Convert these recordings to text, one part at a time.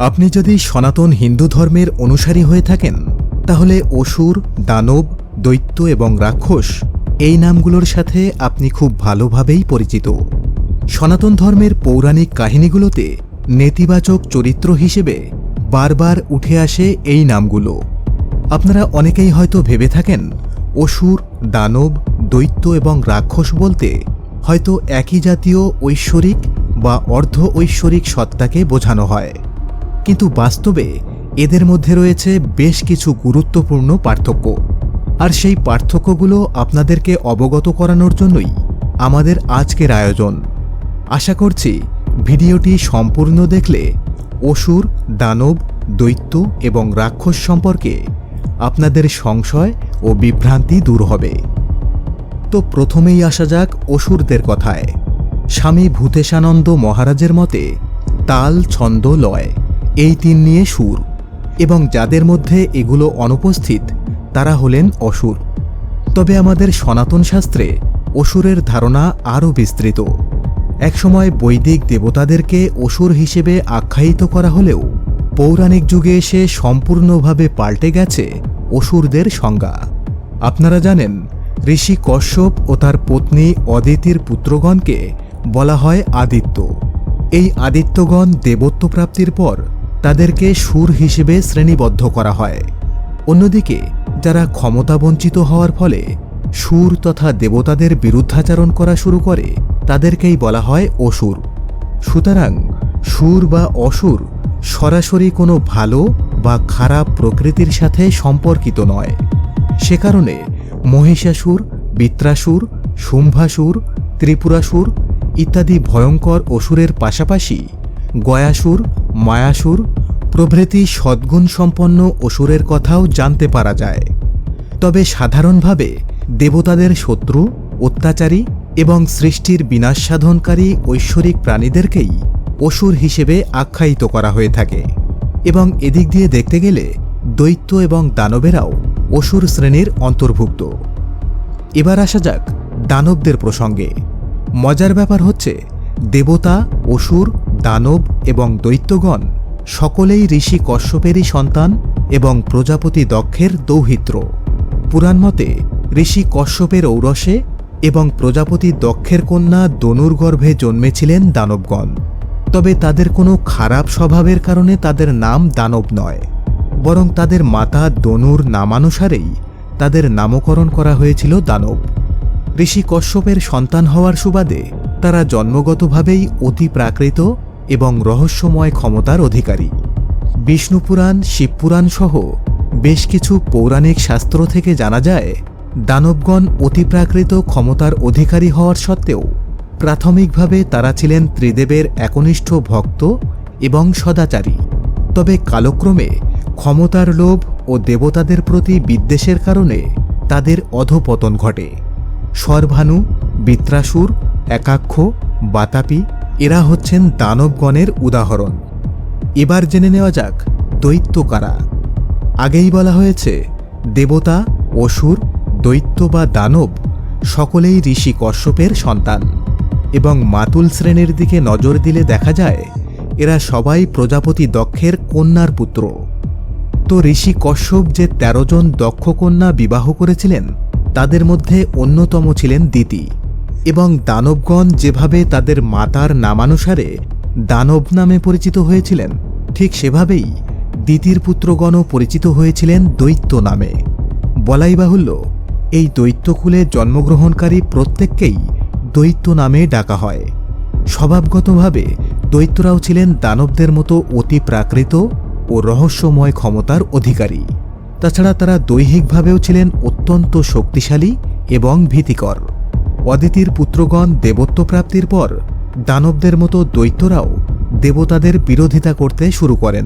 আপনি যদি সনাতন হিন্দু ধর্মের অনুসারী হয়ে থাকেন, তাহলে অসুর, দানব, দৈত্য এবং রাক্ষস এই নামগুলোর সাথে আপনি খুব ভালোভাবেই পরিচিত। সনাতন ধর্মের পৌরাণিক কাহিনীগুলোতে নেতিবাচক চরিত্র হিসেবে বারবার উঠে আসে এই নামগুলো। আপনারা অনেকেই হয়তো ভেবে থাকেন, অসুর, দানব, দৈত্য এবং রাক্ষস বলতে হয়তো একই জাতীয় ঐশ্বরিক বা অর্ধ ঐশ্বরিক সত্তাকে বোঝানো হয়। কিন্তু বাস্তবে এদের মধ্যে রয়েছে বেশ কিছু গুরুত্বপূর্ণ পার্থক্য। আর সেই পার্থক্যগুলো আপনাদেরকে অবগত করানোর জন্যই আমাদের আজকের আয়োজন। আশা করছি ভিডিওটি সম্পূর্ণ দেখলে অসুর, দানব, দৈত্য এবং রাক্ষস সম্পর্কে আপনাদের সংশয় ও বিভ্রান্তি দূর হবে। তো প্রথমেই আসা যাক অসুরদের কথায়। স্বামী ভূতেশানন্দ মহারাজের মতে তাল ছন্দ লয়। এই তিন নিয়ে সুর। এবং যাদের মধ্যে এগুলো অনুপস্থিত, তারা হলেন অসুর। তবে আমাদের সনাতন শাস্ত্রে অসুরের ধারণা আরও বিস্তৃত। একসময় বৈদিক দেবতাদেরকে অসুর হিসেবে আখ্যায়িত করা হলেও, পৌরাণিক যুগে এসে সম্পূর্ণভাবে পাল্টে গেছে অসুরদের সংজ্ঞা। আপনারা জানেন, ঋষি কশ্যপ ও তার পত্নী অদিতির পুত্রগণকে বলা হয় আদিত্য। এই আদিত্যগণ দেবত্ব প্রাপ্তির পর তাদেরকে সুর হিসেবে শ্রেণীবদ্ধ করা হয়। অন্যদিকে, যারা ক্ষমতাবঞ্চিত হওয়ার ফলে সুর তথা দেবতাদের বিরুদ্ধাচারণ করা শুরু করে, তাদেরকেই বলা হয় অসুর। সুতরাং সুর বা অসুর সরাসরি কোনো ভালো বা খারাপ প্রকৃতির সাথে সম্পর্কিত নয়। সে কারণে মহিষাসুর, বিত্রাসুর, শুম্ভাসুর, ত্রিপুরাসুর ইত্যাদি ভয়ঙ্কর অসুরের পাশাপাশি গয়াসুর মায়াসুর প্রভৃতি সদ্গুণ সম্পন্ন অসুরের কথাও জানতে পারা যায়। তবে সাধারণভাবে দেবতাদের শত্রু, অত্যাচারী এবং সৃষ্টির বিনাশ সাধনকারী ঐশ্বরিক প্রাণীদেরকেই অসুর হিসেবে আখ্যায়িত করা হয়ে থাকে এবং এদিক দিয়ে দেখতে গেলে দৈত্য এবং দানবেরাও অসুর শ্রেণির অন্তর্ভুক্ত। এবার আসা যাক দানবদের প্রসঙ্গে। মজার ব্যাপার হচ্ছে দেবতা, অসুর দানব এবং দৈত্যগণ, সকলেই ঋষি কশ্যপেরই সন্তান এবং প্রজাপতি দক্ষের দৌহিত্র। পুরাণ মতে, ঋষি কশ্যপের ঔরসে এবং প্রজাপতি দক্ষের কন্যা দনুর গর্ভে জন্মেছিলেন দানবগণ। তবে তাদের কোনো খারাপ স্বভাবের কারণে তাদের নাম দানব নয়। বরং তাদের মাতা দনুর নামানুসারেই তাদের নামকরণ করা হয়েছিল দানব। ঋষি কশ্যপের সন্তান হওয়ার সুবাদে তারা জন্মগতভাবেই অতি প্রাকৃত এবং রহস্যময় ক্ষমতার অধিকারী। বিষ্ণুপুরাণ শিবপুরাণ সহ বেশ কিছু পৌরাণিক শাস্ত্র থেকে জানা যায়, দানবগণ অতিপ্রাকৃত ক্ষমতার অধিকারী হওয়ার সত্ত্বেও প্রাথমিকভাবে তারা ছিলেন ত্রিদেবের একনিষ্ঠ ভক্ত এবং সদাচারী। তবে কালক্রমে ক্ষমতার লোভ ও দেবতাদের প্রতি বিদ্বেষের কারণে তাদের অধপতন ঘটে। সর্ভানু বিত্রাসুর, একাক্ষ, বাতাপি এরা হচ্ছেন দানবগণের উদাহরণ। এবার জেনে নেওয়া যাক দৈত্য কারা আগেই বলা হয়েছে, দেবতা, অসুর, দৈত্য বা দানব সকলেই ঋষি কশ্যপের সন্তান এবং মাতুল শ্রেণির দিকে নজর দিলে দেখা যায়, এরা সবাই প্রজাপতি দক্ষের কন্যার পুত্র। তো ঋষি কশ্যপ যে তেরো জন দক্ষ কন্যা বিবাহ করেছিলেন, তাদের মধ্যে অন্যতম ছিলেন দিতি এবং দানবগণ যেভাবে তাদের মাতার নামানুসারে দানব নামে পরিচিত হয়েছিলেন, ঠিক সেভাবেই দিতির পুত্রগণও পরিচিত হয়েছিলেন দৈত্য নামে। বলাই বাহুল্য, এই দৈত্যকুলে জন্মগ্রহণকারী প্রত্যেককেই দৈত্য নামে ডাকা হয়। স্বভাবগতভাবে দৈত্যরাও ছিলেন দানবদের মতো অতি প্রাকৃত ও রহস্যময় ক্ষমতার অধিকারী। তাছাড়া তারা দৈহিকভাবেও ছিলেন অত্যন্ত শক্তিশালী এবং ভীতিকর। অদিতির পুত্রগণ দেবত্ব প্রাপ্তির পর দানবদের মতো দৈত্যরাও দেবতাদের বিরোধিতা করতে শুরু করেন।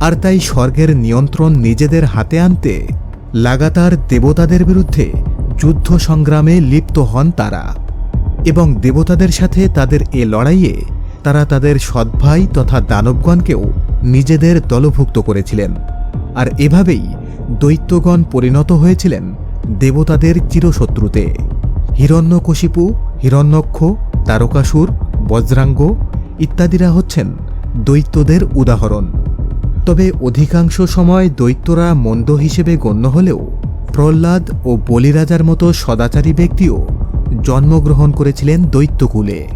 আর তাই স্বর্গের নিয়ন্ত্রণ নিজেদের হাতে আনতে লাগাতার দেবতাদের বিরুদ্ধে যুদ্ধ সংগ্রামে লিপ্ত হন তারা এবং দেবতাদের সাথে তাদের এ লড়াইয়ে তারা তাদের সৎভাই তথা দানবগণকেও নিজেদের দলভুক্ত করেছিলেন। আর এভাবেই দৈত্যগণ পরিণত হয়েছিলেন দেবতাদের চিরশত্রুতে। হিরণ্যকশিপু, হিরণ্যক্ষ, তারকাসুর, বজ্রাঙ্গ ইত্যাদিরা হচ্ছেন দৈত্যদের উদাহরণ। তবে অধিকাংশ সময় দৈত্যরা মন্দ হিসেবে গণ্য হলেও প্রহ্লাদ ও বলিরাজার মতো সদাচারী ব্যক্তিও জন্মগ্রহণ করেছিলেন দৈত্যকুলে।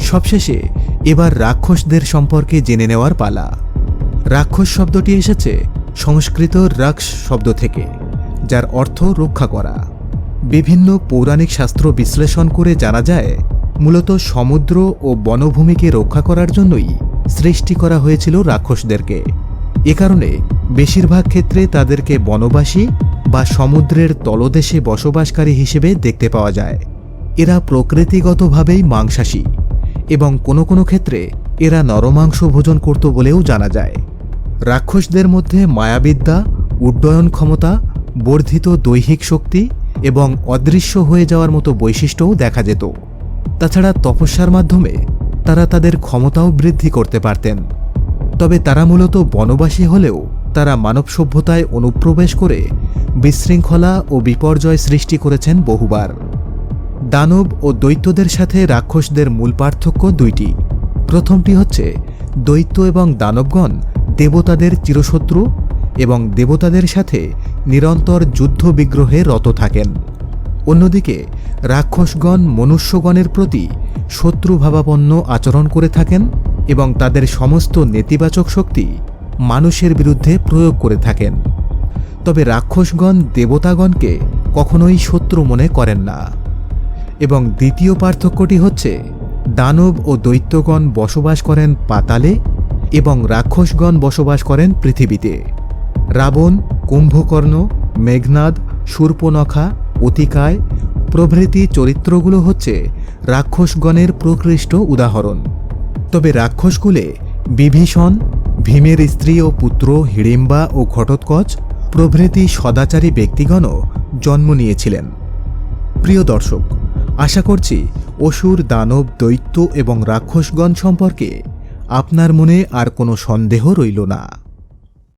সবশেষে এবার রাক্ষসদের সম্পর্কে জেনে নেওয়ার পালা। রাক্ষস শব্দটি এসেছে সংস্কৃত রাক্স শব্দ থেকে, যার অর্থ রক্ষা করা। বিভিন্ন পৌরাণিক শাস্ত্র বিশ্লেষণ করে জানা যায়, মূলত সমুদ্র ও বনভূমিকে রক্ষা করার জন্যই সৃষ্টি করা হয়েছিল রাক্ষসদেরকে। এ কারণে বেশিরভাগ ক্ষেত্রে তাদেরকে বনবাসী বা সমুদ্রের তলদেশে বসবাসকারী হিসেবে দেখতে পাওয়া যায়। এরা প্রকৃতিগতভাবেই মাংসাশী এবং কোনো কোনো ক্ষেত্রে এরা নরমাংস ভোজন করত বলেও জানা যায়। রাক্ষসদের মধ্যে মায়াবিদ্যা, উড্ডয়ন ক্ষমতা, বর্ধিত দৈহিক শক্তি এবং অদৃশ্য হয়ে যাওয়ার মতো বৈশিষ্ট্যও দেখা যেত। তাছাড়া তপস্যার মাধ্যমে তারা তাদের ক্ষমতাও বৃদ্ধি করতে পারতেন। তবে তারা মূলত বনবাসী হলেও তারা মানব সভ্যতায় অনুপ্রবেশ করে বিশৃঙ্খলা ও বিপর্যয় সৃষ্টি করেছেন বহুবার। দানব ও দৈত্যদের সাথে রাক্ষসদের মূল পার্থক্য দুইটি। প্রথমটি হচ্ছে, দৈত্য এবং দানবগণ দেবতাদের চিরশত্রু এবং দেবতাদের সাথে নিরন্তর যুদ্ধবিগ্রহে রত থাকেন। অন্যদিকে, রাক্ষসগণ মনুষ্যগণের প্রতি শত্রুভাবাপন্ন আচরণ করে থাকেন এবং তাদের সমস্ত নেতিবাচক শক্তি মানুষের বিরুদ্ধে প্রয়োগ করে থাকেন। তবে রাক্ষসগণ দেবতাগণকে কখনোই শত্রু মনে করেন না। এবং দ্বিতীয় পার্থক্যটি হচ্ছে, দানব ও দৈত্যগণ বসবাস করেন পাতালে এবং রাক্ষসগণ বসবাস করেন পৃথিবীতে। রাবণ, কুম্ভকর্ণ, মেঘনাদ শূর্পনখা অতিকায় প্রভৃতি চরিত্রগুলো হচ্ছে রাক্ষসগণের প্রকৃষ্ট উদাহরণ। তবে রাক্ষসকুলে বিভীষণ, ভীমের স্ত্রী ও পুত্র হিড়িম্বা ও ঘটোৎকচ প্রভৃতি সদাচারী ব্যক্তিগণও জন্ম নিয়েছিলেন। প্রিয় দর্শক, আশা করছি অসুর, দানব, দৈত্য এবং রাক্ষসগণ সম্পর্কে আপনার মনে আর কোনো সন্দেহ রইল না।